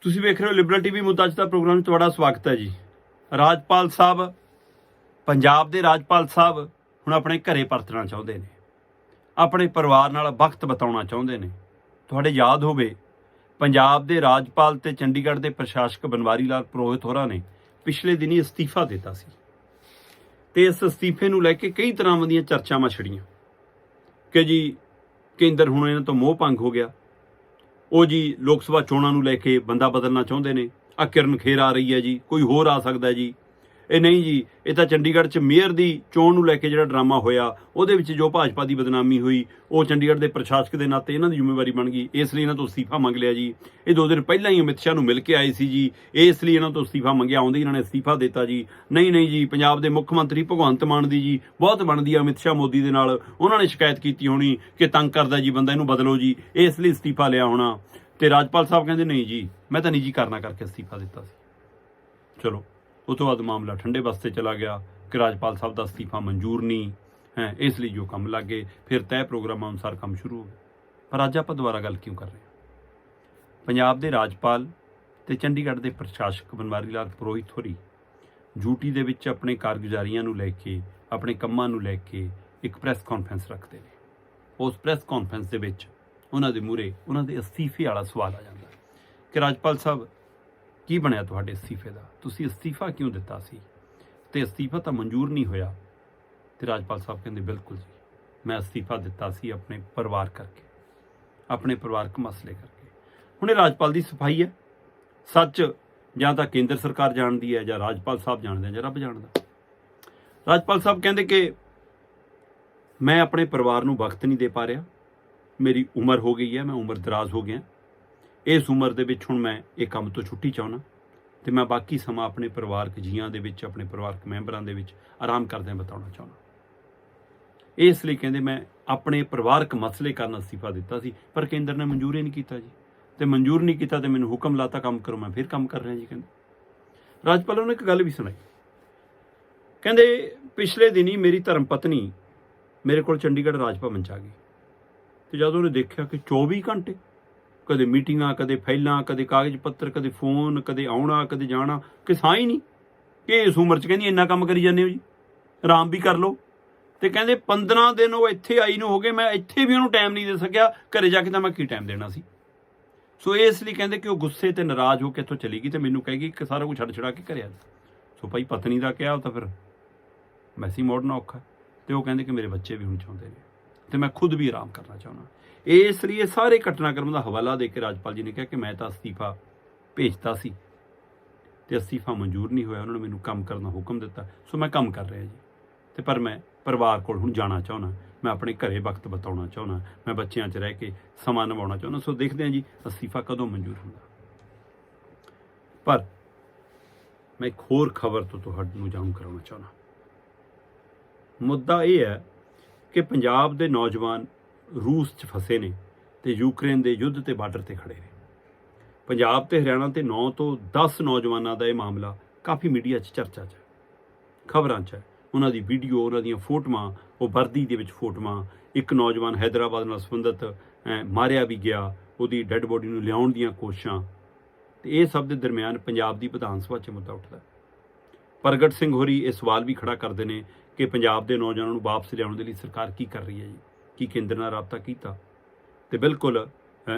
ਤੁਸੀਂ ਵੇਖ ਰਹੇ ਹੋ ਲਿਬਰਲ ਟੀਵੀ ਮੁੱਦਾ ਅੱਜ ਦਾ ਪ੍ਰੋਗਰਾਮ 'ਚ ਤੁਹਾਡਾ ਸਵਾਗਤ ਹੈ ਜੀ। ਰਾਜਪਾਲ ਸਾਹਿਬ, ਪੰਜਾਬ ਦੇ ਰਾਜਪਾਲ ਸਾਹਿਬ ਹੁਣ ਆਪਣੇ ਘਰੇ ਪਰਤਣਾ ਚਾਹੁੰਦੇ ਨੇ। ਆਪਣੇ ਪਰਿਵਾਰ ਨਾਲ ਵਕਤ ਬਿਤਾਉਣਾ ਚਾਹੁੰਦੇ ਨੇ। ਤੁਹਾਡੇ ਯਾਦ ਹੋਵੇ, ਪੰਜਾਬ ਦੇ ਰਾਜਪਾਲ ਤੇ ਚੰਡੀਗੜ੍ਹ ਦੇ ਪ੍ਰਸ਼ਾਸਕ ਬਨਵਾਰੀ ਲਾਲ ਪੁਰੋਹਿਤ ਹੋਰਾਂ ਨੇ ਪਿਛਲੇ ਦਿਨੀ ਅਸਤੀਫਾ ਦਿੱਤਾ ਸੀ। ਤੇ ਇਸ ਅਸਤੀਫੇ ਨੂੰ ਲੈ ਕੇ ਕਈ ਤਰ੍ਹਾਂ ਦੀਆਂ ਚਰਚਾਵਾਂ ਛੜੀਆਂ। ਕਿ ਜੀ, ਕੇਂਦਰ ਹੁਣ ਇਹਨਾਂ ਤੋਂ ਮੋਹ ਭੰਗ ਹੋ ਗਿਆ। ਉਹ ਜੀ ਲੋਕ ਸਭਾ ਚੋਣਾਂ ਨੂੰ ਲੈ ਕੇ ਬੰਦਾ ਬਦਲਣਾ ਚਾਹੁੰਦੇ ਨੇ। ਆ ਕਿਰਨ ਖੇਰ ਆ ਰਹੀ ਹੈ ਜੀ, ਕੋਈ ਹੋਰ ਆ ਸਕਦਾ ਜੀ। ਇਹ ਨਹੀਂ ਜੀ, ਇਹ ਤਾਂ ਚੰਡੀਗੜ੍ਹ 'ਚ ਮੇਅਰ ਦੀ ਚੋਣ ਨੂੰ ਲੈ ਕੇ ਜਿਹੜਾ ਡਰਾਮਾ ਹੋਇਆ, ਉਹਦੇ ਵਿੱਚ ਜੋ ਭਾਜਪਾ ਦੀ ਬਦਨਾਮੀ ਹੋਈ, ਉਹ ਚੰਡੀਗੜ੍ਹ ਦੇ ਪ੍ਰਸ਼ਾਸਕ ਦੇ ਨਾਤੇ ਇਹਨਾਂ ਦੀ ਜ਼ਿੰਮੇਵਾਰੀ ਬਣ ਗਈ। ਇਸ ਲਈ ਇਹਨਾਂ ਤੋਂ ਅਸਤੀਫਾ ਮੰਗ ਲਿਆ ਜੀ। ਇਹ ਦੋ ਦਿਨ ਪਹਿਲਾਂ ਹੀ ਅਮਿਤ ਸ਼ਾਹ ਨੂੰ ਮਿਲ ਕੇ ਆਏ ਸੀ ਜੀ। ਇਸ ਲਈ ਇਹਨਾਂ ਤੋਂ ਅਸਤੀਫਾ ਮੰਗਿਆ, ਆਉਂਦੇ ਹੀ ਇਹਨਾਂ ਨੇ ਅਸਤੀਫਾ ਦਿੱਤਾ ਜੀ। ਨਹੀਂ ਨਹੀਂ ਜੀ, ਪੰਜਾਬ ਦੇ ਮੁੱਖ ਮੰਤਰੀ ਭਗਵੰਤ ਮਾਨ ਦੀ ਜੀ, ਬਹੁਤ ਬਣਦੀ ਆ ਅਮਿਤ ਸ਼ਾਹ ਮੋਦੀ ਦੇ ਨਾਲ। ਉਹਨਾਂ ਨੇ ਸ਼ਿਕਾਇਤ ਕੀਤੀ ਹੋਣੀ ਕਿ ਤੰਗ ਕਰਦਾ ਜੀ ਬੰਦਾ, ਇਹਨੂੰ ਬਦਲੋ ਜੀ। ਇਸ ਲਈ ਅਸਤੀਫਾ ਲਿਆ ਹੋਣਾ। ਤੇ ਰਾਜਪਾਲ ਸਾਹਿਬ ਕਹਿੰਦੇ, ਨਹੀਂ ਜੀ, ਮੈਂ ਤਾਂ ਨਿੱਜੀ ਕਾਰਨਾਂ ਕਰਕੇ ਅਸਤੀਫਾ ਦਿੱਤਾ ਸੀ। ਚਲੋ। ਉਹ ਤੋਂ ਬਾਅਦ ਮਾਮਲਾ ਠੰਡੇ ਬਸਤੇ ਚਲਾ ਗਿਆ ਕਿ ਰਾਜਪਾਲ ਸਾਹਿਬ ਦਾ ਅਸਤੀਫਾ ਮਨਜ਼ੂਰ ਨਹੀਂ ਹੈ, ਇਸ ਲਈ ਜੋ ਕੰਮ ਲੱਗੇ, ਫਿਰ ਤੈਅ ਪ੍ਰੋਗਰਾਮਾਂ ਅਨੁਸਾਰ ਕੰਮ ਸ਼ੁਰੂ ਹੋ ਗਿਆ। ਪਰ ਅੱਜ ਆਪਾਂ ਦੁਬਾਰਾ ਗੱਲ ਕਿਉਂ ਕਰ ਰਹੇ ਹਾਂ? ਪੰਜਾਬ ਦੇ ਰਾਜਪਾਲ ਤੇ ਚੰਡੀਗੜ੍ਹ ਦੇ ਪ੍ਰਸ਼ਾਸਕ ਬਨਵਾਰੀ ਲਾਲ ਪੁਰੋਹਿਤ ਹੋਰੀ ਡਿਊਟੀ ਦੇ ਵਿੱਚ ਆਪਣੇ ਕਾਰਗੁਜ਼ਾਰੀਆਂ ਨੂੰ ਲੈ ਕੇ, ਆਪਣੇ ਕੰਮਾਂ ਨੂੰ ਲੈ ਕੇ ਇੱਕ ਪ੍ਰੈਸ ਕਾਨਫਰੰਸ ਰੱਖਦੇ ਨੇ। ਉਸ ਪ੍ਰੈਸ ਕਾਨਫਰੰਸ ਦੇ ਵਿੱਚ ਉਹਨਾਂ ਦੇ ਮੂਹਰੇ ਉਹਨਾਂ ਦੇ ਅਸਤੀਫੇ ਵਾਲਾ ਸਵਾਲ ਆ ਜਾਂਦਾ ਕਿ ਰਾਜਪਾਲ ਸਾਹਿਬ ਕੀ ਬਣਿਆ ਤੁਹਾਡੇ ਅਸਤੀਫੇ ਦਾ? ਤੁਸੀਂ ਅਸਤੀਫਾ ਕਿਉਂ ਦਿੱਤਾ ਸੀ? ਤੇ ਅਸਤੀਫਾ ਤਾਂ ਮਨਜ਼ੂਰ ਨਹੀਂ ਹੋਇਆ। ਤੇ ਰਾਜਪਾਲ ਸਾਹਿਬ ਕਹਿੰਦੇ, ਬਿਲਕੁਲ ਜੀ। ਮੈਂ ਅਸਤੀਫਾ ਦਿੱਤਾ ਸੀ ਆਪਣੇ ਪਰਿਵਾਰ ਕਰਕੇ, ਆਪਣੇ ਪਰਿਵਾਰਕ ਮਸਲੇ ਕਰਕੇ। ਹੁਣ ਇਹ ਰਾਜਪਾਲ ਦੀ ਸਫ਼ਾਈ ਹੈ। ਸੱਚ ਜਾਂ ਤਾਂ ਕੇਂਦਰ ਸਰਕਾਰ ਜਾਣਦੀ ਹੈ ਜਾਂ ਰਾਜਪਾਲ ਸਾਹਿਬ ਜਾਣਦੇ ਆ ਜਾਂ ਰੱਬ ਜਾਣਦਾ। ਰਾਜਪਾਲ ਸਾਹਿਬ ਕਹਿੰਦੇ ਕਿ ਮੈਂ ਆਪਣੇ ਪਰਿਵਾਰ ਨੂੰ ਵਕਤ ਨਹੀਂ ਦੇ ਪਾ ਰਿਹਾ। ਮੇਰੀ ਉਮਰ ਹੋ ਗਈ ਹੈ, ਮੈਂ ਉਮਰ ਦਰਾਜ਼ ਹੋ ਗਿਆ। ਇਸ ਉਮਰ ਦੇ ਵਿੱਚ ਹੁਣ ਮੈਂ ਇਹ ਕੰਮ ਤੋਂ ਛੁੱਟੀ ਚਾਹੁੰਦਾ। ਤੇ ਮੈਂ ਬਾਕੀ ਸਮਾਂ ਆਪਣੇ ਪਰਿਵਾਰਕ ਜੀਆਂ ਦੇ ਵਿੱਚ, ਆਪਣੇ ਪਰਿਵਾਰਕ ਮੈਂਬਰਾਂ ਦੇ ਵਿੱਚ ਆਰਾਮ ਕਰਦਿਆਂ ਬਿਤਾਉਣਾ ਚਾਹੁੰਦਾ। ਇਸ ਲਈ ਕਹਿੰਦੇ ਮੈਂ ਆਪਣੇ ਪਰਿਵਾਰਕ ਮਸਲੇ ਕਾਰਨ ਅਸਤੀਫਾ ਦਿੱਤਾ ਸੀ, ਪਰ ਕੇਂਦਰ ਨੇ ਮਨਜ਼ੂਰ ਹੀ ਨਹੀਂ ਕੀਤਾ ਜੀ। ਤੇ ਮਨਜ਼ੂਰ ਨਹੀਂ ਕੀਤਾ ਤੇ ਮੈਨੂੰ ਹੁਕਮ ਲਾਤਾ ਕੰਮ ਕਰੋ, ਮੈਂ ਫਿਰ ਕੰਮ ਕਰ ਰਿਹਾ ਜੀ ਕਹਿੰਦੇ। ਰਾਜਪਾਲ, ਉਹਨੇ ਇੱਕ ਗੱਲ ਵੀ ਸੁਣਾਈ। ਕਹਿੰਦੇ, ਪਿਛਲੇ ਦਿਨੀ ਮੇਰੀ ਧਰਮ ਪਤਨੀ ਮੇਰੇ ਕੋਲ ਚੰਡੀਗੜ੍ਹ ਰਾਜ ਭਵਨ ਚ ਆ ਗਈ। ਤੇ ਜਦੋਂ ਉਹਨੇ ਦੇਖਿਆ ਕਿ 24 ਘੰਟੇ ਕਦੇ ਮੀਟਿੰਗਾਂ, ਕਦੇ ਫਾਈਲਾਂ, ਕਦੇ ਕਾਗਜ਼ ਪੱਤਰ, ਕਦੇ ਫੋਨ, ਕਦੇ ਆਉਣਾ, ਕਦੇ ਜਾਣਾ, ਕਿ ਹੀ ਨਹੀਂ। ਕਿ ਇਸ ਉਮਰ 'ਚ ਕਹਿੰਦੀ ਇੰਨਾ ਕੰਮ ਕਰੀ ਜਾਂਦੇ ਹੋ ਜੀ? ਆਰਾਮ ਵੀ ਕਰ ਲਓ। ਤੇ ਕਹਿੰਦੇ 15 ਦਿਨ ਉਹ ਇੱਥੇ ਆਈ ਨੂੰ ਹੋ ਗਏ, ਮੈਂ ਇੱਥੇ ਵੀ ਉਹਨੂੰ ਟਾਈਮ ਨਹੀਂ ਦੇ ਸਕਿਆ, ਘਰੇ ਜਾ ਕੇ ਤਾਂ ਮੈਂ ਕੀ ਟਾਈਮ ਦੇਣਾ ਸੀ? ਸੋ ਇਸ ਲਈ ਕਹਿੰਦੇ ਕਿ ਉਹ ਗੁੱਸੇ ਤੇ ਨਾਰਾਜ਼ ਹੋ ਕੇ ਇੱਥੋਂ ਚਲੀ ਗਈ ਤੇ ਮੈਨੂੰ ਕਹੇਗੀ ਕਿ ਸਾਰਾ ਕੁਝ ਛੱਡ ਛੜਾ ਕੇ ਘਰੇ ਆ ਸੋ ਭਾਈ ਪਤਨੀ ਦਾ ਕਿਹਾ ਉਹ ਤਾਂ ਫਿਰ ਮੈਸੀ ਮੋੜਨਾ ਔਖਾ ਤੇ ਉਹ ਕਹਿੰਦੇ ਕਿ ਮੇਰੇ ਬੱਚੇ ਵੀ ਹੁਣ ਚਾਹੁੰਦੇ ਨੇ। ਤੇ ਮੈਂ ਖੁਦ ਵੀ ਆਰਾਮ ਕਰਨਾ ਚਾਹੁੰਦਾ। ਇਸ ਲਈ ਸਾਰੇ ਘਟਨਾਕ੍ਰਮ ਦਾ ਹਵਾਲਾ ਦੇ ਕੇ ਰਾਜਪਾਲ ਜੀ ਨੇ ਕਿਹਾ ਕਿ ਮੈਂ ਤਾਂ ਅਸਤੀਫਾ ਭੇਜਤਾ ਸੀ ਤੇ ਅਸਤੀਫਾ ਮਨਜ਼ੂਰ ਨਹੀਂ ਹੋਇਆ, ਉਹਨਾਂ ਨੇ ਮੈਨੂੰ ਕੰਮ ਕਰਨ ਦਾ ਹੁਕਮ ਦਿੱਤਾ। ਸੋ ਮੈਂ ਕੰਮ ਕਰ ਰਿਹਾ ਜੀ। ਤੇ ਪਰ ਮੈਂ ਪਰਿਵਾਰ ਕੋਲ ਹੁਣ ਜਾਣਾ ਚਾਹੁੰਦਾ, ਮੈਂ ਆਪਣੇ ਘਰੇ ਵਕਤ ਬਿਤਾਉਣਾ ਚਾਹੁੰਦਾ, ਮੈਂ ਬੱਚਿਆਂ 'ਚ ਰਹਿ ਕੇ ਸਮਾਂ ਨਿਭਾਉਣਾ ਚਾਹੁੰਦਾ। ਸੋ ਦੇਖਦੇ ਹਾਂ ਜੀ, ਅਸਤੀਫਾ ਕਦੋਂ ਮਨਜ਼ੂਰ ਹੁੰਦਾ। ਪਰ ਮੈਂ ਇੱਕ ਹੋਰ ਖਬਰ ਤੋਂ ਤੁਹਾਨੂੰ ਜਾਣੂ ਕਰਾਉਣਾ ਚਾਹੁੰਦਾ। ਮੁੱਦਾ ਇਹ ਹੈ ਕਿ ਪੰਜਾਬ ਦੇ ਨੌਜਵਾਨ ਰੂਸ 'ਚ ਫਸੇ ਨੇ ਤੇ ਯੂਕਰੇਨ ਦੇ ਯੁੱਧ ਤੇ ਬਾਰਡਰ ਤੇ ਖੜੇ ਨੇ। ਪੰਜਾਬ ਤੇ ਹਰਿਆਣਾ ਤੇ 9 ਤੋਂ 10 ਨੌਜਵਾਨਾਂ ਦਾ ਇਹ ਮਾਮਲਾ ਕਾਫੀ ਮੀਡੀਆ 'ਚ ਚਰਚਾ 'ਚ ਹੈ। ਖਬਰਾਂ 'ਚ ਹੈ। ਉਹਨਾਂ ਦੀ ਵੀਡੀਓ, ਉਹਨਾਂ ਦੀਆਂ ਫੋਟੋਆਂ, ਉਹ ਵਰਦੀ ਦੇ ਵਿੱਚ ਫੋਟੋਆਂ, ਇੱਕ ਨੌਜਵਾਨ ਹੈਦਰਾਬਾਦ ਨਾਲ ਸੰਬੰਧਿਤ ਮਾਰਿਆ ਵੀ ਗਿਆ, ਉਹਦੀ ਡੈੱਡ ਬੋਡੀ ਨੂੰ ਲਿਆਉਣ ਦੀਆਂ ਕੋਸ਼ਿਸ਼ਾਂ। ਤੇ ਇਹ ਸਭ ਦੇ ਦਰਮਿਆਨ ਪੰਜਾਬ ਦੀ ਵਿਧਾਨ ਸਭਾ 'ਚ ਮੁੱਦਾ ਉੱਠਦਾ ਪ੍ਰਗਟ ਸਿੰਘ ਹੋਰੀ ਇਹ ਸਵਾਲ ਵੀ ਖੜਾ ਕਰਦੇ ਨੇ ਕਿ ਪੰਜਾਬ ਦੇ ਨੌਜਵਾਨਾਂ ਨੂੰ ਵਾਪਸ ਲਿਆਉਣ ਦੇ ਲਈ ਸਰਕਾਰ ਕੀ ਕਰ ਰਹੀ ਹੈ ਜੀ? ਕੀ ਕੇਂਦਰ ਨਾਲ ਰਾਬਤਾ ਕੀਤਾ? ਤੇ ਬਿਲਕੁਲ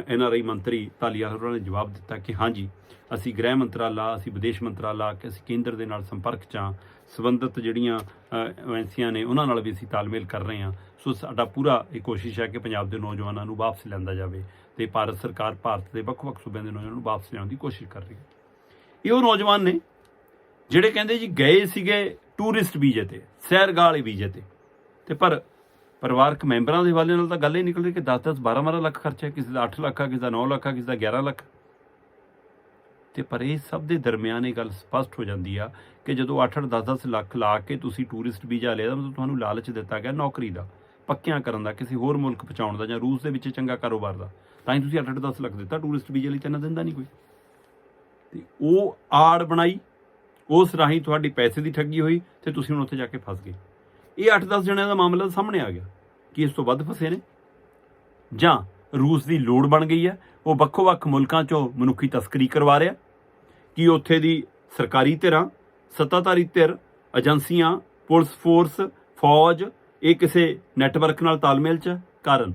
ਐੱਨ ਆਰ ਆਈ ਮੰਤਰੀ ਧਾਲੀਵਾਲ ਹੋਰਾਂ ਨੇ ਜਵਾਬ ਦਿੱਤਾ ਕਿ ਹਾਂਜੀ ਅਸੀਂ ਗ੍ਰਹਿ ਮੰਤਰਾਲਾ ਅਸੀਂ ਵਿਦੇਸ਼ ਮੰਤਰਾਲਾ ਕਿ ਅਸੀਂ ਕੇਂਦਰ ਦੇ ਨਾਲ ਸੰਪਰਕ 'ਚ ਹਾਂ ਸੰਬੰਧਿਤ ਜਿਹੜੀਆਂ ਅ, ਏਜੰਸੀਆਂ ਨੇ ਉਹਨਾਂ ਨਾਲ ਵੀ ਅਸੀਂ ਤਾਲਮੇਲ ਕਰ ਰਹੇ ਹਾਂ। ਸੋ ਸਾਡਾ ਪੂਰਾ ਇਹ ਕੋਸ਼ਿਸ਼ ਹੈ ਕਿ ਪੰਜਾਬ ਦੇ ਨੌਜਵਾਨਾਂ ਨੂੰ ਵਾਪਸ ਲੈਂਦਾ ਜਾਵੇ ਤੇ ਭਾਰਤ ਸਰਕਾਰ ਭਾਰਤ ਦੇ ਵੱਖ-ਵੱਖ ਸੂਬਿਆਂ ਦੇ ਨੌਜਵਾਨਾਂ ਨੂੰ ਵਾਪਸ ਲਿਆਉਣ ਦੀ ਕੋਸ਼ਿਸ਼ ਕਰ ਰਹੀ ਹੈ। ਇਹ ਉਹ ਨੌਜਵਾਨ ਨੇ ਜਿਹੜੇ ਕਹਿੰਦੇ ਜੀ ਗਏ ਸੀਗੇ ਟੂਰਿਸਟ ਵੀਜ਼ੇ ਤੇ ਸੈਰਗਾਹ ਵਾਲੇ ਵੀਜ਼ੇ ਤੇ। ਤੇ ਪਰ ਪਰਿਵਾਰਕ ਮੈਂਬਰਾਂ ਦੇ ਹਵਾਲੇ ਨਾਲ ਤਾਂ ਗੱਲ ਇਹ ਨਿਕਲ ਰਹੀ ਕਿ 10-10 12-12 ਲੱਖ ਖਰਚਾ ਕਿਸੇ ਦਾ 8 ਲੱਖ ਆ, ਕਿਸੇ ਦਾ 9 ਲੱਖ ਆ, ਕਿਸੇ ਦਾ 11 ਲੱਖ। ਤੇ ਪਰ ਇਹ ਸਭ ਦੇ ਦਰਮਿਆਨ ਇਹ ਗੱਲ ਸਪਸ਼ਟ ਹੋ ਜਾਂਦੀ ਆ ਕਿ ਜਦੋਂ 8-8 10-10 ਲੱਖ ਲਾ ਕੇ ਤੁਸੀਂ ਟੂਰਿਸਟ ਵੀਜ਼ਾ ਲਿਆ, ਤਾਂ ਮਤਲਬ ਤੁਹਾਨੂੰ ਲਾਲਚ ਦਿੱਤਾ ਗਿਆ ਨੌਕਰੀ ਦਾ, ਪੱਕਿਆਂ ਕਰਨ ਦਾ, ਕਿਸੇ ਹੋਰ ਮੁਲਕ ਪਹੁੰਚਾਉਣ ਦਾ ਜਾਂ ਰੂਸ ਦੇ ਵਿੱਚ ਚੰਗਾ ਕਾਰੋਬਾਰ ਦਾ। ਤਾਂ ਹੀ ਤੁਸੀਂ 8-8 10 ਲੱਖ ਦਿੱਤਾ ਟੂਰਿਸਟ ਵੀਜ਼ੇ ਲਈ ਤਾਂ ਦਿੰਦਾ ਨਹੀਂ ਕੋਈ। ਤੇ ਉਹ ਆੜ ਬਣਾਈ, ਉਸ ਰਾਹੀਂ ਤੁਹਾਡੀ ਪੈਸੇ ਦੀ ਠੱਗੀ ਹੋਈ ਤੇ ਤੁਸੀਂ ਹੁਣ ਉੱਥੇ ਜਾ ਕੇ ਫਸ ਗਏ। ਇਹ 8-10 ਜਣਿਆਂ ਦਾ ਮਾਮਲਾ ਸਾਹਮਣੇ ਆ ਗਿਆ ਕਿ ਇਸ ਤੋਂ ਵੱਧ ਫਸੇ ਨੇ। ਜਾਂ ਰੂਸ ਦੀ ਲੋੜ ਬਣ ਗਈ ਹੈ। ਉਹ ਵੱਖੋ-ਵੱਖ ਮੁਲਕਾਂ 'ਚੋਂ ਮਨੁੱਖੀ ਤਸਕਰੀ ਕਰਵਾ ਰਿਹਾ। ਕਿ ਉੱਥੇ ਦੀ ਸਰਕਾਰੀ ਧਿਰਾਂ, ਸੱਤਾਧਾਰੀ ਧਿਰ, ਏਜੰਸੀਆਂ, ਪੁਲਿਸ ਫੋਰਸ, ਫੌਜ, ਇਹ ਕਿਸੇ ਨੈਟਵਰਕ ਨਾਲ ਤਾਲਮੇਲ 'ਚ ਹੈ? ਕਾਰਨ?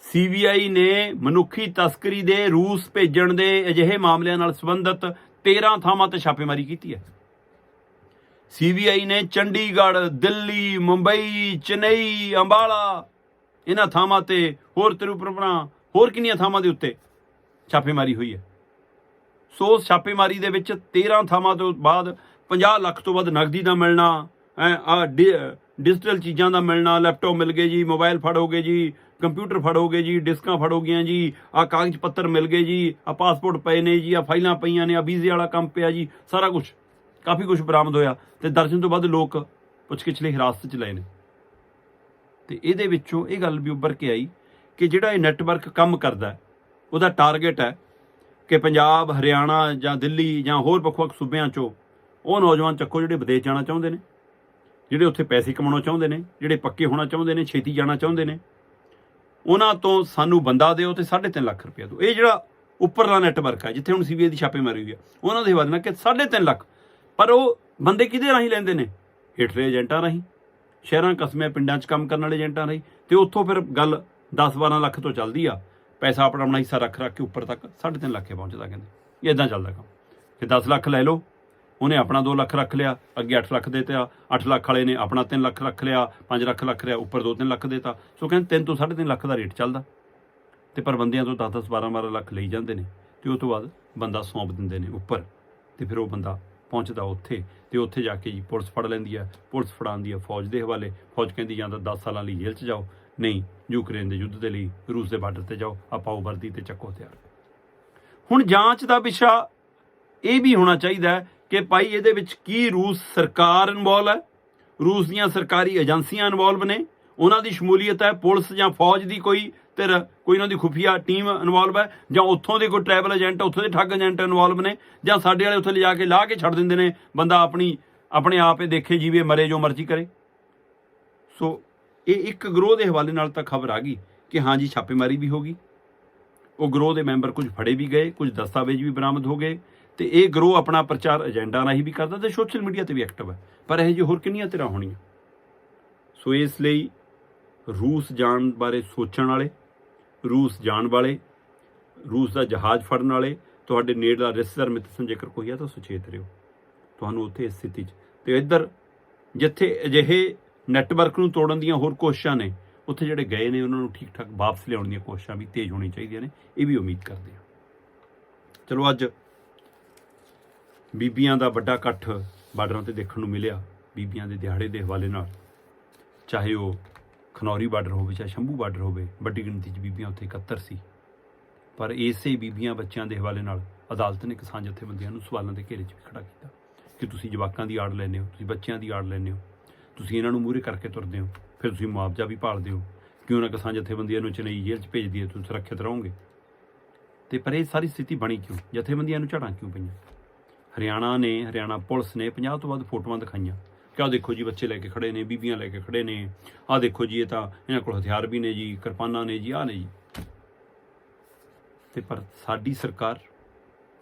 ਸੀਬੀਆਈ ਨੇ ਮਨੁੱਖੀ ਤਸਕਰੀ ਦੇ ਰੂਸ ਭੇਜਣ ਦੇ ਅਜਿਹੇ ਮਾਮਲਿਆਂ ਨਾਲ ਸੰਬੰਧਿਤ 13 ਥਾਵਾਂ ਤੇ ਛਾਪੇਮਾਰੀ ਕੀਤੀ ਹੈ। ਸੀਬੀਆਈ ਨੇ ਚੰਡੀਗੜ੍ਹ, ਦਿੱਲੀ, ਮੁੰਬਈ, ਚੇਨਈ, ਅੰਬਾਲਾ, ਇਹਨਾਂ ਥਾਵਾਂ ਤੇ ਹੋਰ ਤਿਰੂਪੁਰਮਾ ਹੋਰ ਕਿੰਨੀਆਂ ਥਾਵਾਂ ਦੇ ਉੱਤੇ ਛਾਪੇਮਾਰੀ ਹੋਈ ਹੈ? ਸੋ ਉਸ ਛਾਪੇਮਾਰੀ ਦੇ ਵਿੱਚ 13 ਥਾਵਾਂ ਤੋਂ ਬਾਅਦ 50 ਲੱਖ ਤੋਂ ਵੱਧ ਨਗਦੀ ਦਾ ਮਿਲਣਾ, ਐ, ਆ ਡਿਜੀਟਲ ਚੀਜ਼ਾਂ ਦਾ ਮਿਲਣਾ, ਲੈਪਟਾਪ ਮਿਲ ਗਏ ਜੀ, ਮੋਬਾਈਲ ਫੜੋਗੇ ਜੀ, ਕੰਪਿਊਟਰ ਫੜੋਗੇ ਜੀ, ਡਿਸਕਾਂ ਫੜੋਗੀਆਂ ਜੀ, ਆ ਕਾਗਜ਼ ਪੱਤਰ ਮਿਲ ਗਏ ਜੀ, ਆ ਪਾਸਪੋਰਟ ਪਏ ਨੇ ਜੀ, ਆ ਫਾਈਲਾਂ ਪਈਆਂ ਨੇ, ਆ ਵੀਜ਼ੇ ਵਾਲਾ ਕੰਮ ਪਿਆ ਜੀ, ਸਾਰਾ ਕੁਝ ਕਾਫੀ ਕੁਝ ਬਰਾਮਦ ਹੋਇਆ ਤੇ ਦਰਸ਼ਨ ਤੋਂ ਵੱਧ ਲੋਕ ਪੁੱਛਗਿੱਛ ਲਈ ਹਿਰਾਸਤ 'ਚ ਲਏ ਨੇ। ਤੇ ਇਹਦੇ ਵਿੱਚੋਂ ਇਹ ਗੱਲ ਵੀ ਉੱਭਰ ਕੇ ਆਈ ਕਿ ਜਿਹੜਾ ਇਹ ਨੈਟਵਰਕ ਕੰਮ ਕਰਦਾ ਉਹਦਾ ਟਾਰਗੇਟ ਹੈ ਕਿ ਪੰਜਾਬ, ਹਰਿਆਣਾ ਜਾਂ ਦਿੱਲੀ ਜਾਂ ਹੋਰ ਵੱਖ-ਵੱਖ ਸੂਬਿਆਂ 'ਚੋਂ ਉਹ ਨੌਜਵਾਨ ਚੱਕੋ ਜਿਹੜੇ ਵਿਦੇਸ਼ ਜਾਣਾ ਚਾਹੁੰਦੇ ਨੇ, ਜਿਹੜੇ ਉੱਥੇ ਪੈਸੇ ਕਮਾਉਣਾ ਚਾਹੁੰਦੇ ਨੇ, ਜਿਹੜੇ ਪੱਕੇ ਹੋਣਾ ਚਾਹੁੰਦੇ ਨੇ, ਛੇਤੀ ਜਾਣਾ ਚਾਹੁੰਦੇ ਨੇ। ਉਹਨਾਂ ਤੋਂ ਸਾਨੂੰ ਬੰਦਾ ਦਿਓ ਤੇ 3.5 ਲੱਖ ਰੁਪਏ ਦਿਓ। ਇਹ ਜਿਹੜਾ ਉੱਪਰਲਾ ਨੈਟਵਰਕ ਹੈ, ਜਿੱਥੇ ਹੁਣ ਸੀਬੀਆਈ ਦੀ ਛਾਪੇ ਮਾਰੀ ਹੋਈ ਹੈ, ਉਹਨਾਂ ਦੇ ਹਵਾਲੇ ਨਾਲ ਕਿ 3.5 ਲੱਖ ਪਰ ਉਹ ਬੰਦੇ ਕਿਹਦੇ ਰਾਹੀਂ ਲੈਂਦੇ ਨੇ? ਹੇਠਲੇ ਏਜੰਟਾਂ ਰਾਹੀਂ। ਸ਼ਹਿਰਾਂ, ਕਸਬਿਆਂ, ਪਿੰਡਾਂ 'ਚ ਕੰਮ ਕਰਨ ਵਾਲੇ ਏਜੰਟਾਂ ਰਾਹੀਂ। ਤੇ ਉੱਥੋਂ ਫਿਰ ਗੱਲ 10-12 ਲੱਖ ਤੋਂ ਚੱਲਦੀ ਆ। ਪੈਸਾ ਆਪਣਾ ਆਪਣਾ ਹਿੱਸਾ ਰੱਖ ਰੱਖ ਕੇ ਉੱਪਰ ਤੱਕ 3.5 ਲੱਖੇ ਪਹੁੰਚਦਾ ਕਹਿੰਦੇ। ਇਹ ਇਦਾਂ ਚੱਲਦਾ ਕੰਮ। ਕਿ 10 ਲੱਖ ਲੈ ਲਓ, ਉਹਨੇ ਆਪਣਾ 2 ਲੱਖ ਰੱਖ ਲਿਆ, ਅੱਗੇ 8 ਲੱਖ ਦੇਤਾ 8 ਲੱਖ ਵਾਲੇ ਨੇ ਆਪਣਾ 3 ਲੱਖ ਰੱਖ ਲਿਆ 5 ਲੱਖ ਰੱਖ ਲਿਆ, ਉੱਪਰ 2-3 ਲੱਖ ਦੇਤਾ। ਸੋ ਕਹਿੰਦੇ 3 ਤੋਂ 3.5 ਲੱਖ ਦਾ ਰੇਟ ਚੱਲਦਾ। ਤੇ ਪਰ ਬੰਦਿਆਂ ਤੋਂ 10-10 12-12 ਲੱਖ ਲਈ ਜਾਂਦੇ ਨੇ। ਤੇ ਉਸ ਤੋਂ ਬਾਅਦ ਬੰਦਾ ਸੌਂਪ ਦਿੰਦੇ ਨੇ ਉੱਪਰ। ਤੇ ਫਿਰ ਉਹ ਬੰਦਾ ਪਹੁੰਚਦਾ ਉੱਥੇ ਤੇ ਉੱਥੇ ਜਾ ਕੇ ਜੀ ਪੁਲਿਸ ਫੜ ਲੈਂਦੀ ਹੈ ਪੁਲਿਸ ਫੜਾਉਂਦੀ ਹੈ ਫੌਜ ਦੇ ਹਵਾਲੇ। ਫੌਜ ਕਹਿੰਦੀ ਜਾਂ ਤਾਂ 10 ਸਾਲਾਂ ਲਈ ਜੇਲ੍ਹ 'ਚ ਜਾਓ, ਨਹੀਂ ਯੂਕਰੇਨ ਦੇ ਯੁੱਧ ਦੇ ਲਈ ਰੂਸ ਦੇ ਬਾਰਡਰ ਤੇ ਜਾਓ ਆਪਾਓ ਵਰਦੀ ਤੇ ਚੱਕੋ ਹਥਿਆਰ ਹੁਣ ਜਾਂਚ ਦਾ ਵਿਸ਼ਾ ਇਹ ਵੀ ਹੋਣਾ ਚਾਹੀਦਾ ਕਿ ਭਾਈ ਇਹਦੇ ਵਿੱਚ ਕੀ ਰੂਸ ਸਰਕਾਰ ਇਨਵੋਲਵ ਹੈ। ਰੂਸ ਦੀਆਂ ਸਰਕਾਰੀ ਏਜੰਸੀਆਂ ਇਨਵੋਲਵ ਨੇ, ਉਹਨਾਂ ਦੀ ਸ਼ਮੂਲੀਅਤ ਹੈ ਪੁਲਿਸ ਜਾਂ ਫੌਜ ਦੀ ਕੋਈ ਧਿਰ ਕੋਈ ਉਹਨਾਂ ਦੀ ਖੁਫੀਆ ਟੀਮ ਇਨਵੋਲਵ ਹੈ, ਜਾਂ ਉੱਥੋਂ ਦੇ ਕੋਈ ਟਰੈਵਲ ਏਜੰਟ ਉੱਥੋਂ ਦੇ ਠੱਗ ਏਜੰਟ ਇਨਵੋਲਵ ਨੇ, ਜਾਂ ਸਾਡੇ ਵਾਲੇ ਉੱਥੇ ਲਿਜਾ ਕੇ ਲਾਹ ਕੇ ਛੱਡ ਦਿੰਦੇ ਨੇ, ਬੰਦਾ ਆਪਣੀ, ਆਪਣੇ ਆਪ ਹੀ ਦੇਖੇ ਜੀਵੇ, ਮਰੇ ਜੋ ਮਰਜ਼ੀ ਕਰੇ। ਸੋ ਇਹ ਇੱਕ ਗਰੋਹ ਦੇ ਹਵਾਲੇ ਨਾਲ ਤਾਂ ਖਬਰ ਆ ਗਈ ਕਿ ਹਾਂ ਜੀ, ਛਾਪੇਮਾਰੀ ਵੀ ਹੋ ਗਈ। ਉਹ ਗਰੋਹ ਦੇ ਮੈਂਬਰ ਕੁਝ ਫੜੇ ਵੀ ਗਏ, ਕੁਝ ਦਸਤਾਵੇਜ਼ ਵੀ ਬਰਾਮਦ ਹੋ ਗਏ, ਤੇ ਇਹ ਗਰੋਹ ਆਪਣਾ ਪ੍ਰਚਾਰ ਏਜੰਡਾ ਰਾਹੀਂ ਵੀ ਕਰਦਾ ਤੇ ਸੋਸ਼ਲ ਮੀਡੀਆ ਤੇ ਵੀ ਐਕਟਿਵ ਹੈ। ਪਰ ਇਹ ਜਿਹੇ ਹੋਰ ਕਿੰਨੀਆਂ ਤਰ੍ਹਾਂ ਹੋਣੀਆਂ? ਸੋ ਇਸ ਲਈ ਰੂਸ ਜਾਣ ਬਾਰੇ ਸੋਚਣ ਵਾਲੇ ਰੂਸ ਜਾਣ ਵਾਲੇ, ਰੂਸ ਦਾ ਜਹਾਜ਼ ਫੜਨ ਵਾਲੇ, ਤੁਹਾਡੇ ਨੇੜਲਾ ਰਿਸ਼ਤੇਦਾਰ ਮਿੱਤਰ ਜੇਕਰ ਕੋਈ ਹੈ ਤਾਂ ਸੁਚੇਤ ਰਹੋ। ਤੁਹਾਨੂੰ ਉੱਥੇ ਇਸ ਸਥਿਤੀ 'ਚ ਤੇ ਇੱਧਰ, ਜਿੱਥੇ ਅਜਿਹੇ ਨੈਟਵਰਕ ਨੂੰ ਤੋੜਨ ਦੀਆਂ ਹੋਰ ਕੋਸ਼ਿਸ਼ਾਂ ਨੇ, ਉੱਥੇ ਜਿਹੜੇ ਗਏ ਨੇ, ਉਹਨਾਂ ਨੂੰ ਠੀਕ ਠਾਕ ਵਾਪਸ ਲਿਆਉਣ ਦੀਆਂ ਕੋਸ਼ਿਸ਼ਾਂ ਵੀ ਤੇਜ਼ ਹੋਣੀ ਚਾਹੀਦੀਆਂ ਨੇ, ਇਹ ਵੀ ਉਮੀਦ ਕਰਦੇ ਹਾਂ। ਚਲੋ ਅੱਜ ਬੀਬੀਆਂ ਦਾ ਵੱਡਾ ਇਕੱਠ ਬਾਰਡਰਾਂ ਤੇ ਦੇਖਣ ਨੂੰ ਮਿਲਿਆ, ਬੀਬੀਆਂ ਦੇ ਦਿਹਾੜੇ ਦੇ ਹਵਾਲੇ ਨਾਲ। ਚਾਹੇ ਉਹ ਖਨੌਰੀ ਬਾਰਡਰ ਹੋਵੇ ਚਾਹੇ ਸ਼ੰਭੂ ਬਾਰਡਰ ਹੋਵੇ, ਵੱਡੀ ਗਿਣਤੀ 'ਚ ਬੀਬੀਆਂ ਉੱਥੇ ਇਕੱਤਰ ਸੀ। ਪਰ ਇਸੇ ਬੀਬੀਆਂ ਬੱਚਿਆਂ ਦੇ ਹਵਾਲੇ ਨਾਲ ਅਦਾਲਤ ਨੇ ਕਿਸਾਨ ਜਥੇਬੰਦੀਆਂ ਨੂੰ ਸਵਾਲਾਂ ਦੇ ਘੇਰੇ 'ਚ ਵੀ ਖੜਾ ਕੀਤਾ ਕਿ ਤੁਸੀਂ ਜਵਾਕਾਂ ਦੀ ਆੜ ਲੈਂਦੇ ਹੋ, ਤੁਸੀਂ ਬੱਚਿਆਂ ਦੀ ਆੜ ਲੈਂਦੇ ਹੋ, ਤੁਸੀਂ ਇਹਨਾਂ ਨੂੰ ਮੂਹਰੇ ਕਰਕੇ ਤੁਰਦੇ ਹੋ, ਫਿਰ ਤੁਸੀਂ ਮੁਆਵਜ਼ਾ ਵੀ ਭਾਲਦੇ ਹੋ। ਕਿਉਂ ਨਾ ਕਿਸਾਨ ਜਥੇਬੰਦੀਆਂ ਨੂੰ ਚੇਨਈ ਜੇਲ੍ਹ 'ਚ ਭੇਜ ਦਈਏ, ਤੁਸੀਂ ਸੁਰੱਖਿਅਤ ਰਹੋਗੇ? ਤੇ ਪਰ ਇਹ ਸਾਰੀ ਸਥਿਤੀ ਬਣੀ ਕਿਉਂ? ਜਥੇਬੰਦੀਆਂ ਨੂੰ ਝੜਾਂ ਕਿਉਂ ਪਈਆਂ? ਹਰਿਆਣਾ ਨੇ, ਹਰਿਆਣਾ ਪੁਲਿਸ ਨੇ 50 ਤੋਂ ਵੱਧ ਫੋਟੋਆਂ ਦਿਖਾਈਆਂ। ਕਿ ਆਹ ਦੇਖੋ ਜੀ, ਬੱਚੇ ਲੈ ਕੇ ਖੜੇ ਨੇ, ਬੀਬੀਆਂ ਲੈ ਕੇ ਖੜੇ ਨੇ। ਆਹ ਦੇਖੋ ਜੀ, ਇਹ ਤਾਂ ਇਹਨਾਂ ਕੋਲ ਹਥਿਆਰ ਵੀ ਨੇ ਜੀ, ਕਿਰਪਾਨਾਂ ਨੇ ਜੀ, ਆਹ ਨੇ ਜੀ। ਤੇ ਪਰ ਸਾਡੀ ਸਰਕਾਰ,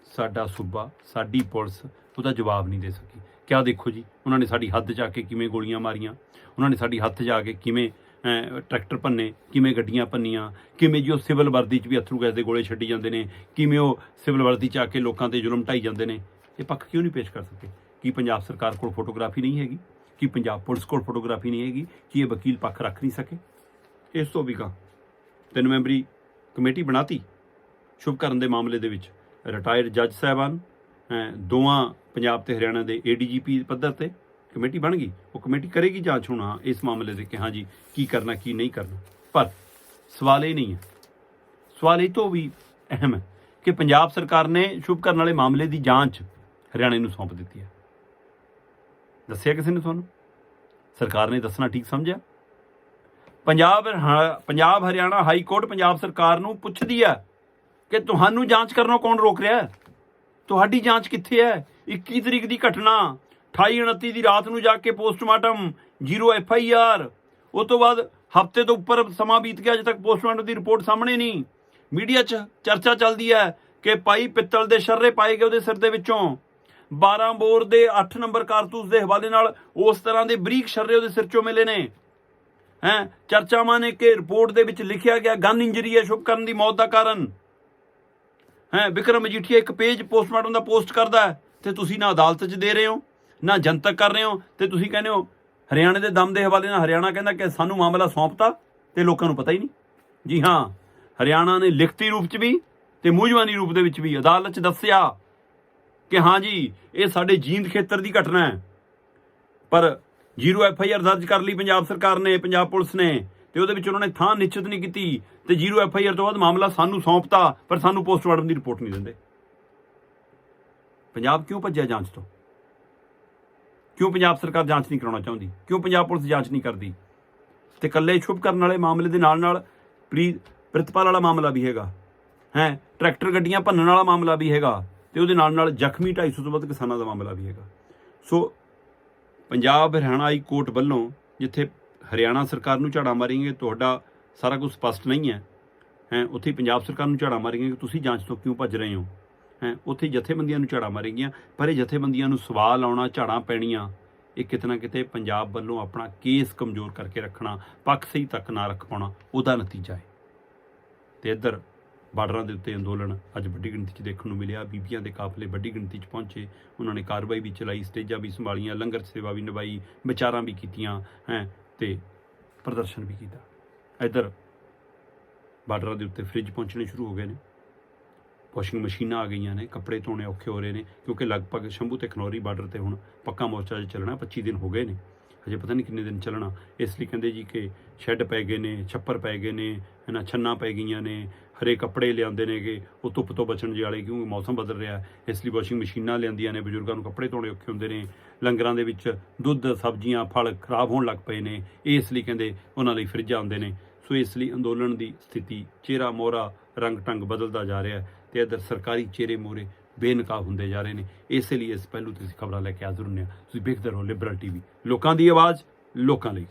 ਸਾਡਾ ਸੂਬਾ, ਸਾਡੀ ਪੁਲਿਸ ਉਹਦਾ ਜਵਾਬ ਨਹੀਂ ਦੇ ਸਕੀ। ਕਿਆ ਦੇਖੋ ਜੀ, ਉਹਨਾਂ ਨੇ ਸਾਡੀ ਹੱਦ 'ਚ ਆ ਕੇ ਕਿਵੇਂ ਗੋਲੀਆਂ ਮਾਰੀਆਂ, ਉਹਨਾਂ ਨੇ ਸਾਡੀ ਹੱਥ ਜਾ ਕੇ ਕਿਵੇਂ ਟਰੈਕਟਰ ਭੰਨੇ, ਕਿਵੇਂ ਗੱਡੀਆਂ ਭੰਨੀਆਂ, ਕਿਵੇਂ ਜੀ ਉਹ ਸਿਵਲ ਵਰਦੀ 'ਚ ਵੀ ਅਥਰੂ ਗੈਸ ਦੇ ਗੋਲੇ ਛੱਡੀ ਜਾਂਦੇ ਨੇ, ਕਿਵੇਂ ਉਹ ਸਿਵਲ ਵਰਦੀ 'ਚ ਆ ਕੇ ਲੋਕਾਂ ਤੇ ਜ਼ੁਲਮ ਢਾਈ ਜਾਂਦੇ ਨੇ। ਇਹ ਪੱਖ ਕਿਉਂ ਨਹੀਂ ਪੇਸ਼ ਕਰ ਸਕੇ? ਕੀ ਪੰਜਾਬ ਸਰਕਾਰ ਕੋਲ ਫੋਟੋਗ੍ਰਾਫੀ ਨਹੀਂ ਹੈਗੀ? ਕੀ ਪੰਜਾਬ ਪੁਲਿਸ ਕੋਲ ਫੋਟੋਗ੍ਰਾਫੀ ਨਹੀਂ ਹੈਗੀ? ਕਿ ਇਹ ਵਕੀਲ ਪੱਖ ਰੱਖ ਨਹੀਂ ਸਕੇ? ਇਸ ਤੋਂ ਵੀ ਕਾ ਤਿੰਨ ਮੈਂਬਰੀ ਕਮੇਟੀ ਬਣਾਤੀ ਸ਼ੁਭਕਰਨ ਦੇ ਮਾਮਲੇ ਦੇ ਵਿੱਚ। ਰਿਟਾਇਰਡ ਜੱਜ ਸਾਹਿਬਾਨ ਦੋਵਾਂ ਪੰਜਾਬ ਤੇ ਹਰਿਆਣਾ ਦੇ ਏਡੀਜੀਪੀ ਪੱਧਰ ਤੇ ਕਮੇਟੀ ਬਣ ਗਈ। ਉਹ ਕਮੇਟੀ ਕਰੇਗੀ ਜਾਂਚ ਹੁਣ? ਹਾਂ, ਇਸ ਮਾਮਲੇ ਦੇ ਕਿ ਹਾਂ ਜੀ, ਕੀ ਕਰਨਾ, ਕੀ ਨਹੀਂ ਕਰਨਾ। ਪਰ ਸਵਾਲ ਇਹ ਨਹੀਂ ਹੈ। ਸਵਾਲ ਇਹ ਤੋਂ ਵੀ ਅਹਿਮ ਹੈ ਕਿ ਪੰਜਾਬ ਸਰਕਾਰ ਨੇ ਸ਼ੁਭ ਕਰਨ ਵਾਲੇ ਮਾਮਲੇ ਦੀ ਜਾਂਚ ਹਰਿਆਣੇ ਨੂੰ ਸੌਂਪ ਦਿੱਤੀ ਹੈ। ਦੱਸਿਆ ਕਿਸੇ ਨੇ ਤੁਹਾਨੂੰ? ਸਰਕਾਰ ਨੇ ਦੱਸਣਾ ਠੀਕ ਸਮਝਿਆ? ਪੰਜਾਬ ਹ- ਪੰਜਾਬ ਹਰਿਆਣਾ ਹਾਈ ਕੋਰਟ ਪੰਜਾਬ ਸਰਕਾਰ ਨੂੰ ਪੁੱਛਦੀ ਹੈ ਕਿ ਤੁਹਾਨੂੰ ਜਾਂਚ ਕਰਨੋਂ ਕੌਣ ਰੋਕ ਰਿਹਾ ਹੈ? ਤੁਹਾਡੀ ਜਾਂਚ ਕਿੱਥੇ ਹੈ? 21 ਤਰੀਕ ਦੀ ਘਟਨਾ 28 29 ਦੀ ਰਾਤ ਨੂੰ ਜਾ ਕੇ postmortem, zero F I R. ਉਸ ਤੋਂ ਬਾਅਦ ਹਫ਼ਤੇ ਤੋਂ ਉੱਪਰ ਸਮਾਂ ਬੀਤ ਗਿਆ, ਅਜੇ ਤੱਕ ਪੋਸਟਮਾਰਟਮ ਦੀ ਰਿਪੋਰਟ ਸਾਹਮਣੇ ਨਹੀਂ। ਮੀਡੀਆ 'ਚ ਚਰਚਾ ਚੱਲਦੀ ਹੈ ਕਿ ਭਾਈ ਪਿੱਤਲ ਦੇ ਸ਼ਰਰੇ ਪਾਏ ਗਏ ਉਹਦੇ ਸਿਰ ਦੇ ਵਿੱਚੋਂ। 12 ਬੋਰ ਦੇ 8 ਨੰਬਰ ਕਾਰਤੂਸ ਦੇ ਹਵਾਲੇ ਨਾਲ ਉਸ ਤਰ੍ਹਾਂ ਦੇ ਬਰੀਕ ਸ਼ਰਰੇ ਉਹਦੇ ਸਿਰ 'ਚੋਂ ਮਿਲੇ ਨੇ। ਹੈ, ਚਰਚਾਵਾਂ ਨੇ ਕਿ ਰਿਪੋਰਟ ਦੇ ਵਿੱਚ ਲਿਖਿਆ ਗਿਆ ਗਨ ਇੰਜਰੀ ਹੈ ਸ਼ੁਭਕਰਨ ਦੀ ਮੌਤ ਦਾ ਕਾਰਨ। ਹੈ, ਵਿਕਰਮ ਮਜੀਠੀਆ ਇੱਕ ਪੇਜ ਪੋਸਟਮਾਰਟਮ ਦਾ ਪੋਸਟ ਕਰਦਾ ਹੈ ਤੇ ਤੁਸੀਂ ਨਾ ਅਦਾਲਤ 'ਚ ਦੇ ਰਹੇ ਹੋ, ਨਾ ਜਨਤਕ ਕਰ ਰਹੇ ਹੋ ਤੇ ਤੁਸੀਂ ਕਹਿੰਦੇ ਹੋ ਹਰਿਆਣੇ ਦੇ ਦਮ ਦੇ ਹਵਾਲੇ ਨਾਲ ਹਰਿਆਣਾ ਕਹਿੰਦਾ ਕਿ ਸਾਨੂੰ ਮਾਮਲਾ ਸੌਂਪਤਾ ਤੇ ਲੋਕਾਂ ਨੂੰ ਪਤਾ ਹੀ ਨਹੀਂ। ਜੀ ਹਾਂ, ਹਰਿਆਣਾ ਨੇ ਲਿਖਤੀ ਰੂਪ 'ਚ ਵੀ ਤੇ ਮੂਝਵਾਨੀ ਰੂਪ ਦੇ ਵਿੱਚ ਵੀ ਅਦਾਲਤ 'ਚ ਦੱਸਿਆ। ਕਿ ਹਾਂ ਜੀ, ਇਹ ਸਾਡੇ ਜੀਂਦ ਖੇਤਰ ਦੀ ਘਟਨਾ ਹੈ। ਪਰ ਜ਼ੀਰੋ ਐਫ ਆਈ ਆਰ ਦਰਜ ਕਰ ਲਈ ਪੰਜਾਬ ਸਰਕਾਰ ਨੇ, ਪੰਜਾਬ ਪੁਲਿਸ ਨੇ, ਤੇ ਉਹਦੇ ਵਿੱਚ ਉਹਨਾਂ ਨੇ ਥਾਂ ਨਿਸ਼ਚਿਤ ਨਹੀਂ ਕੀਤੀ, ਤੇ ਜ਼ੀਰੋ ਐਫ ਆਈ ਆਰ ਤੋਂ ਬਾਅਦ ਮਾਮਲਾ ਸਾਨੂੰ ਸੌਂਪਤਾ, ਪਰ ਸਾਨੂੰ ਪੋਸਟਮਾਰਟਮ ਦੀ ਰਿਪੋਰਟ ਨਹੀਂ ਦਿੰਦੇ। ਪੰਜਾਬ ਕਿਉਂ ਭੱਜਿਆ ਜਾਂਚ ਤੋਂ? ਕਿਉਂ ਪੰਜਾਬ ਸਰਕਾਰ ਜਾਂਚ ਨਹੀਂ ਕਰਾਉਣਾ ਚਾਹੁੰਦੀ? ਕਿਉਂ ਪੰਜਾਬ ਪੁਲਿਸ ਜਾਂਚ ਨਹੀਂ ਕਰਦੀ? ਤੇ ਕੱਲੇ ਛੁਪ ਕਰਨ ਵਾਲੇ ਮਾਮਲੇ ਦੇ ਨਾਲ ਨਾਲ ਪ੍ਰੀ ਪ੍ਰਿਤਪਾਲ ਵਾਲਾ ਮਾਮਲਾ ਵੀ ਹੈਗਾ। ਹੈ, ਟਰੈਕਟਰ ਗੱਡੀਆਂ ਭੰਨਣ ਵਾਲਾ ਮਾਮਲਾ ਵੀ ਹੈਗਾ। ਤੇ ਉਹਦੇ ਨਾਲ ਨਾਲ ਜ਼ਖਮੀ 250 ਤੋਂ ਵੱਧ ਕਿਸਾਨਾਂ ਦਾ ਮਾਮਲਾ ਵੀ ਹੈਗਾ। So Punjab Haryana high court ਵੱਲੋਂ ਜਿੱਥੇ ਹਰਿਆਣਾ ਸਰਕਾਰ ਨੂੰ ਝਾੜਾ ਮਾਰੇਂਗੇ ਤੁਹਾਡਾ ਸਾਰਾ ਕੁਝ ਸਪਸ਼ਟ ਨਹੀਂ ਹੈ। ਹੈ, ਉੱਥੇ ਪੰਜਾਬ ਸਰਕਾਰ ਨੂੰ ਝਾੜਾ ਮਾਰੇਂਗੇ ਕਿ ਤੁਸੀਂ ਜਾਂਚ ਤੋਂ ਕਿਉਂ ਭੱਜ ਰਹੇ ਹੋ? ਹੈ, ਉੱਥੇ ਜਥੇਬੰਦੀਆਂ ਨੂੰ ਝਾੜਾ ਮਾਰੇਗੀਆਂ ਪਰ ਇਹ ਜਥੇਬੰਦੀਆਂ ਨੂੰ ਸਵਾਲ ਆਉਣਾ, ਝਾੜਾਂ ਪੈਣੀਆਂ, ਇਹ ਕਿਤਨਾ ਕਿਤੇ ਪੰਜਾਬ ਵੱਲੋਂ ਆਪਣਾ ਕੇਸ ਕਮਜ਼ੋਰ ਕਰਕੇ ਰੱਖਣਾ, ਪੱਖ ਸਹੀ ਤੱਕ ਨਾ ਰੱਖ ਪਾਉਣਾ ਉਹਦਾ ਨਤੀਜਾ ਹੈ। ਤੇ ਇੱਧਰ ਬਾਰਡਰਾਂ ਦੇ ਉੱਤੇ ਅੰਦੋਲਨ ਅੱਜ ਵੱਡੀ ਗਿਣਤੀ 'ਚ ਦੇਖਣ ਨੂੰ ਮਿਲਿਆ। ਬੀਬੀਆਂ ਦੇ ਕਾਫਲੇ ਵੱਡੀ ਗਿਣਤੀ 'ਚ ਪਹੁੰਚੇ। ਉਹਨਾਂ ਨੇ ਕਾਰਵਾਈ ਵੀ ਚਲਾਈ, ਸਟੇਜਾਂ ਵੀ ਸੰਭਾਲੀਆਂ, ਲੰਗਰ ਸੇਵਾ ਵੀ ਨਿਭਾਈ, ਵਿਚਾਰਾਂ ਵੀ ਕੀਤੀਆਂ, ਹੈ, ਤੇ ਪ੍ਰਦਰਸ਼ਨ ਵੀ ਕੀਤਾ। ਇੱਧਰ ਬਾਰਡਰਾਂ ਦੇ ਉੱਤੇ ਫ੍ਰਿਜ ਪਹੁੰਚਣੇ ਸ਼ੁਰੂ ਹੋ ਗਏ ਨੇ। ਵਾਸ਼ਿੰਗ ਮਸ਼ੀਨਾਂ ਆ ਗਈਆਂ ਨੇ, ਕੱਪੜੇ ਧੋਣੇ ਔਖੇ ਹੋ ਰਹੇ ਨੇ, ਕਿਉਂਕਿ ਲਗਭਗ ਸ਼ੰਭੂ ਤੇ ਖਨੌਰੀ ਬਾਰਡਰ ਤੇ ਹੁਣ ਪੱਕਾ ਮੋਰਚਾ ਜਿਹਾ ਚੱਲਣਾ 25 ਦਿਨ ਹੋ ਗਏ ਨੇ। ਹਜੇ ਪਤਾ ਨਹੀਂ ਕਿੰਨੇ ਦਿਨ ਚੱਲਣਾ। ਇਸ ਲਈ ਕਹਿੰਦੇ ਜੀ ਕਿ ਸ਼ੈੱਡ ਪੈ ਗਏ ਨੇ, ਛੱਪਰ ਪੈ ਗਏ ਨੇ, ਇਹਨਾਂ ਛੰਨਾ ਪੈ ਗਈਆਂ ਨੇ ਹਰੇ ਕੱਪੜੇ ਲਿਆਉਂਦੇ ਨੇਗੇ, ਉਹ ਧੁੱਪ ਤੋਂ ਬਚਣ ਜਿਹੇ ਵਾਲੇ ਕਿਉਂਕਿ ਮੌਸਮ ਬਦਲ ਰਿਹਾ ਇਸ ਲਈ ਵਾਸ਼ਿੰਗ ਮਸ਼ੀਨਾਂ ਲਿਆਂਦੀਆਂ ਨੇ, ਬਜ਼ੁਰਗਾਂ ਨੂੰ ਕੱਪੜੇ ਧੋਣੇ ਔਖੇ ਹੁੰਦੇ ਨੇ, ਲੰਗਰਾਂ ਦੇ ਵਿੱਚ ਦੁੱਧ, ਸਬਜ਼ੀਆਂ, ਫਲ ਖਰਾਬ ਹੋਣ ਲੱਗ ਪਏ ਨੇ ਇਸ ਲਈ ਕਹਿੰਦੇ ਉਹਨਾਂ ਲਈ ਫਰਿੱਜ ਆਉਂਦੇ ਨੇ। ਸੋ ਇਸ ਲਈ ਅੰਦੋਲਨ ਦੀ ਸਥਿਤੀ ਚਿਹਰਾ ਮੋਹਰਾ ਰੰਗ ਟੰਗ ਬਦਲਦਾ ਜਾ ਰਿਹਾ ਹੈ ਤੇ ਇੱਧਰ ਸਰਕਾਰੀ ਚਿਹਰੇ ਮੋਹਰੇ ਬੇਨਕਾਬ ਹੁੰਦੇ ਜਾ ਰਹੇ ਨੇ। ਇਸੇ ਲਈ ਇਸ ਪਹਿਲੂ ਤੇ ਖਬਰਾਂ ਲੈ ਕੇ ਹਾਜ਼ਰ ਹੁੰਦੇ ਹਾਂ। ਤੁਸੀਂ ਵੇਖਦੇ ਰਹੋ ਲਿਬਰਲ ਟੀਵੀ ਲੋਕਾਂ ਦੀ ਆਵਾਜ਼, ਲੋਕਾਂ ਲਈ।